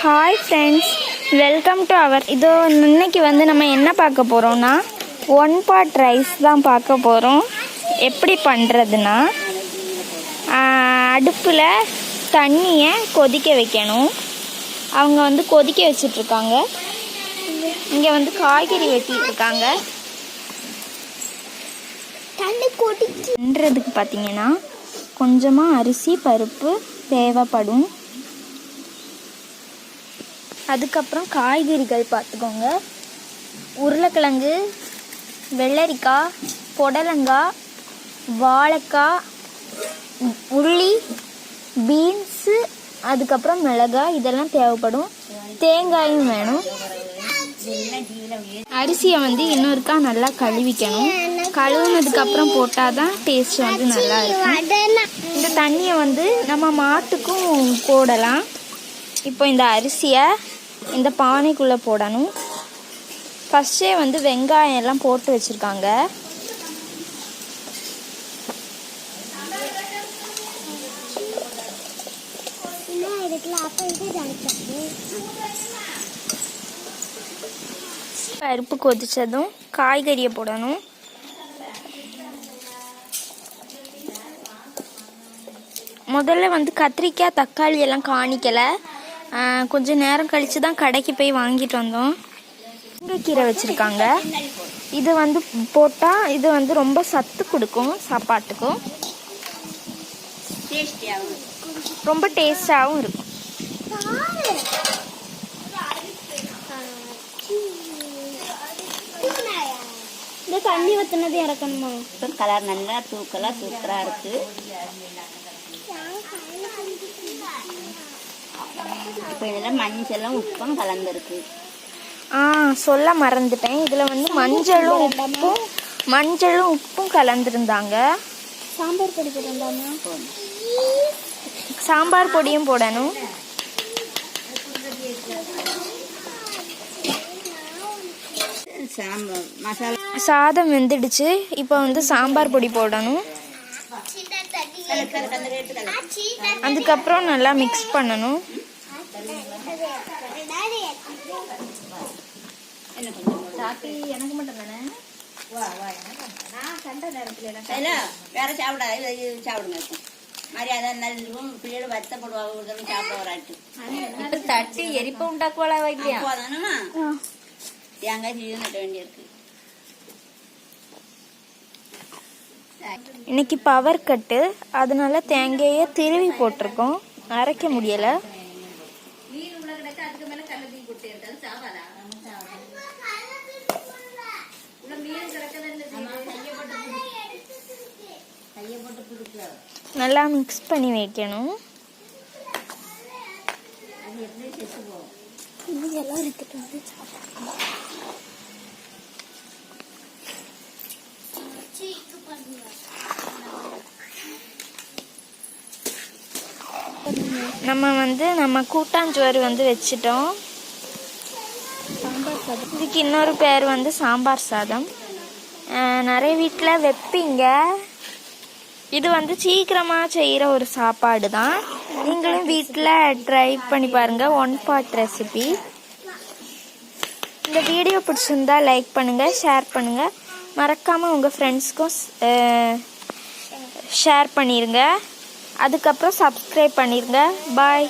Hi friends welcome to our இதோ இன்னைக்கு வந்து நம்ம என்ன பார்க்க போகிறோம்னா ஒன் பாட் ரைஸ் தான் பார்க்க போகிறோம் எப்படி பண்ணுறதுன்னா அடுப்பில் தண்ணியை கொதிக்க வைக்கணும். அவங்க வந்து கொதிக்க வச்சிட்ருக்காங்க. இங்கே வந்து காய்கறி வெட்டிட்டுருக்காங்க தண்ணி கொதிச்சு பண்ணுறதுக்கு பார்த்தீங்கன்னா கொஞ்சமாக அரிசி பருப்பு தேவைப்படும். அதுக்கப்புறம் காய்கறிகள் பார்த்துக்கோங்க. உருளைக்கிழங்கு வெள்ளரிக்காய் புடலங்காய் வாழைக்காய் உள்ளி பீன்ஸு அதுக்கப்புறம் மிளகாய் இதெல்லாம் தேவைப்படும். தேங்காயும் வேணும். அரிசியை வந்து இன்னொருக்கா நல்லா கழுவிக்கணும். கழுவுனதுக்கப்புறம் போட்டால் தான் டேஸ்ட் வந்து நல்லா இருக்கும். இந்த தண்ணியை வந்து நம்ம மாட்டுக்கும் போடலாம். இப்போ இந்த அரிசியை இந்த பானைக்குள்ளே போடணும். ஃபஸ்ட்டே வந்து வெங்காயம் எல்லாம் போட்டு வச்சுருக்காங்க. பருப்பு கொதிச்சதும் காய்கறியை போடணும். முதல்ல வந்து கத்திரிக்காய் தக்காளி எல்லாம் காணிக்கலை. கொஞ்சம் நேரம் கழித்து தான் கடைக்கு போய் வாங்கிட்டு வந்தோம். முருங்கைக்கீரை வச்சுருக்காங்க. இது வந்து போட்டால் இது வந்து ரொம்ப சத்து கொடுக்கும் சாப்பாட்டுக்கும். ரொம்ப டேஸ்டாகவும் இருக்கும். இந்த தண்ணி ஊத்துனது இறக்கணுமா கலர் நல்லா தூக்கலாக சூப்பராக இருக்கு. இப்போ இதில் மஞ்சளும் உப்பும் கலந்துருக்கு. ஆ சொல்ல மறந்துட்டேன். இதில் வந்து மஞ்சளும் உப்பும் மஞ்சளும் உப்பும் கலந்துருந்தாங்க. சாம்பார் பொடி போட்டுருந்தாமா சாம்பார் பொடியும் போடணும். சாதம் வெந்துடுச்சு. இப்போ வந்து சாம்பார் பொடி போடணும். அதுக்கப்புறம் நல்லா மிக்ஸ் பண்ணணும். எனக்கு மட்டும் தானே? இது இது சாப்பிடுங்க. மரியாதை இருந்தாலும் பிள்ளைகள் வருத்தப்படுவாங்க சாப்பிட வராட்டு. தட்டி எரிப்ப உண்டாக்குவாளா வைக்கலையா போதானம்மா தேங்காய் சீவு நட்ட வேண்டியிருக்கு. இன்னைக்கு பவர் கட்டு அதனால தேங்காயை திருவி போட்டிருக்கோம். அரைக்க முடியலை. நல்லா மிக்ஸ் பண்ணி வைக்கணும் இதெல்லாம் எடுத்துட்டு வந்து நம்ம வந்து நம்ம கூட்டாஞ்சோறு வந்து வச்சிட்டோம் சாதம் இதுக்கு இன்னொரு பேர் வந்து சாம்பார் சாதம். நிறைய வீட்டில் வைப்பீங்க. இது வந்து சீக்கிரமாக செய்கிற ஒரு சாப்பாடு தான் நீங்களும் வீட்டில் ட்ரை பண்ணி பாருங்கள் ஒன் பாட் ரெசிபி இந்த வீடியோ பிடிச்சிருந்தா லைக் பண்ணுங்கள் ஷேர் பண்ணுங்கள் மறக்காமல் உங்கள் ஃப்ரெண்ட்ஸ்க்கும் ஷேர் பண்ணிடுங்க அதுக்கப்புறம் சப்ஸ்கிரைப் பண்ணிடுங்க பாய்